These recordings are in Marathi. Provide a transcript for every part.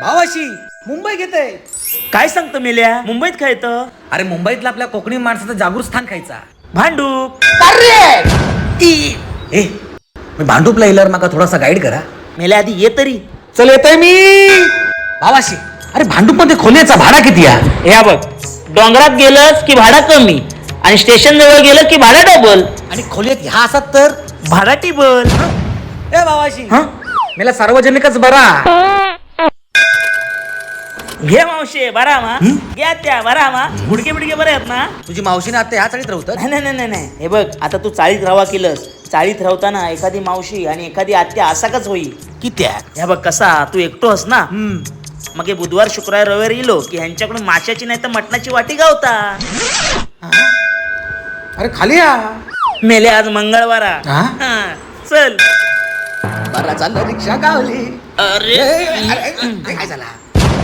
भावाशी मुंबई घेते. काय सांगतो मेल्या? मुंबईत काय येतं? अरे मुंबईतला आपल्या कोकणी माणसाचं जागृत स्थान खायचा. भांडूप. ए मी भांडूपला येल्यावर माका थोडासा गाईड करा. मेल्या आधी ये तरी. चल येतोय मी. भावाशी अरे भांडूपमध्ये खोल्याचा भाडा किती आहे? ह्या बघ. डोंगरात गेलंस की भाडा कमी? आणि स्टेशन जवळ गेलं की भाडा डबल आणि खोलीत ह्या असत तर? भाडा टिबल. ए भावाशी मला सार्वजनिकच बरा. घे मावशे बरा मा घ्या त्या बरा मा गुडके बिडके बरे आहेत ना? तुझी मावशीने आता ह्या चाळीत राहतात नाही नाही नाही नाही. हे बघ आता तू चाळीत राहावा केलंस. चाळीत राहताना एखादी मावशी आणि एखादी आत्या असा कच होईल किती हे बघ कसा तू एकटो हस ना? मग हे बुधवार शुक्रवार रविवार येलो की ह्यांच्याकडून माशाची नाही तर मटणाची वाटी गावता. अरे खाली या. मेले आज मंगळवारा. हा? हा, चल. बरा चाललं रिक्षा गावली अरे काय झाला?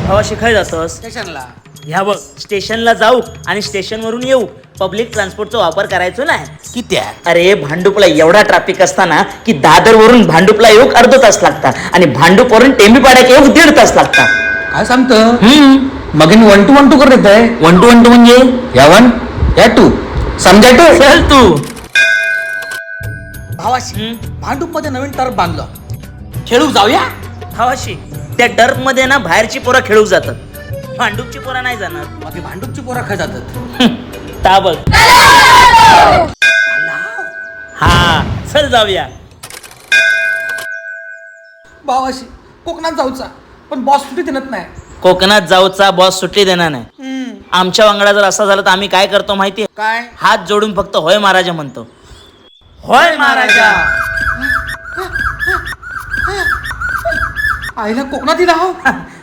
भावाशी खाय जातोस. स्टेशनला. ह्या बघ स्टेशनला जाऊ आणि स्टेशनवरून येऊ. पब्लिक ट्रान्सपोर्टचा वापर करायचो नाही. किती आहे? अरे भांडूपला एवढा ट्रॅफिक असताना की दादरवरून भांडूपला येऊ अर्धा तास लागतात आणि भांडूपवरून टेंबीपाड्यात येऊ दीड तास लागतात. काय सांगतो? हम्म. मग मी वन टू वन टू करत आहे वन टू वन टू म्हणजे या? वन या टू. समजा टू. चल तू. भावाशी भांडूपमध्ये नवीन टर्फ बांधलं. खेळू जाऊया? भावाशी. त्या टर्फमध्ये ना बाहेरची पोरं खेळू जातात. भांडूपची पोरं नाही जाणार. ही भांडूपची पोरं खाय जातात. हम्म, ता बघ. हा चल जाऊया. भावाशी कोकणात जाऊचा पण बॉस सुट्टी देत नाही. कोकणात जाऊचा बॉस सुट्टी देणार नाही. आमच्या वांगडा जर असा झाला तर आम्ही काय करतो माहितीये? काय? हात जोडून फक्त होय महाराजा म्हणतो. होय महाराजा. आईला कोकणात राहाव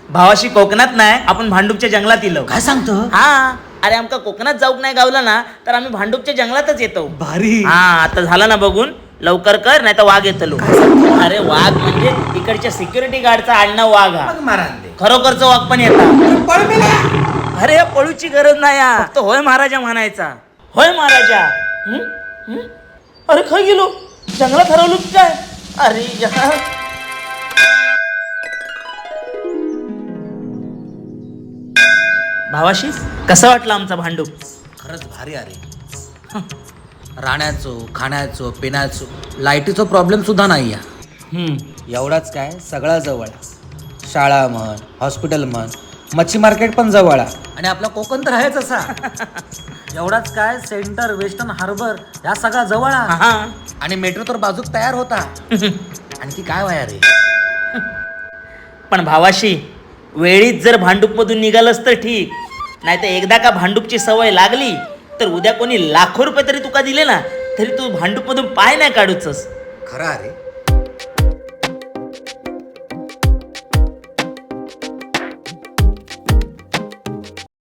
भावाशी कोकणात नाही आपण भांडूपच्या जंगलात येलो. काय सांगतो? हा. अरे आमका कोकणात जाऊक नाही गावला ना तर आम्ही भांडूपच्या जंगलातच येतो. भारी. हा आता झालं ना बघून लवकर कर नाही तर वाघ येतलो अरे वाघ म्हणजे इकडच्या सिक्युरिटी गार्डचा आडनाव वाघ हा. मग मारान ते खरोखरचं वाघ पण येतात पळ मेला. अरे पळूची गरज नाही हा. फक्त होय महाराजा म्हणायचा. होय महाराजा. हं? हं? अरे खय गेलो. जंगलात हरवलो की काय? अरे या. भावाशी? कसा वाटला आमचा भांडूप खरंच भारी अरे राहण्याचो खाण्याचो पिण्याचो लाईटीचो प्रॉब्लेम सुद्धा नाही या हं. एवढाच काय सगळा जवळ आहे. शाळा म्हण हॉस्पिटल म्हण मच्छी मार्केट पण जवळ आहे. आणि आपला कोकण तर आहेच असा. एवढाच काय सेंटर वेस्टर्न हार्बर या सगळा जवळ आहे. आणि मेट्रो तर बाजूक तयार होता. आणखी काय व्हाया रे? पण भावाशी वेळीच जर भांडूपमधून निघालंस तर ठीक. नाही तर एकदा का भांडूपची सवय लागली तर उद्या कोणी लाखो रुपये तरी तुका दिले ना तरी तू भांडूपमधून पाय नाही काढूचस. खरं अरे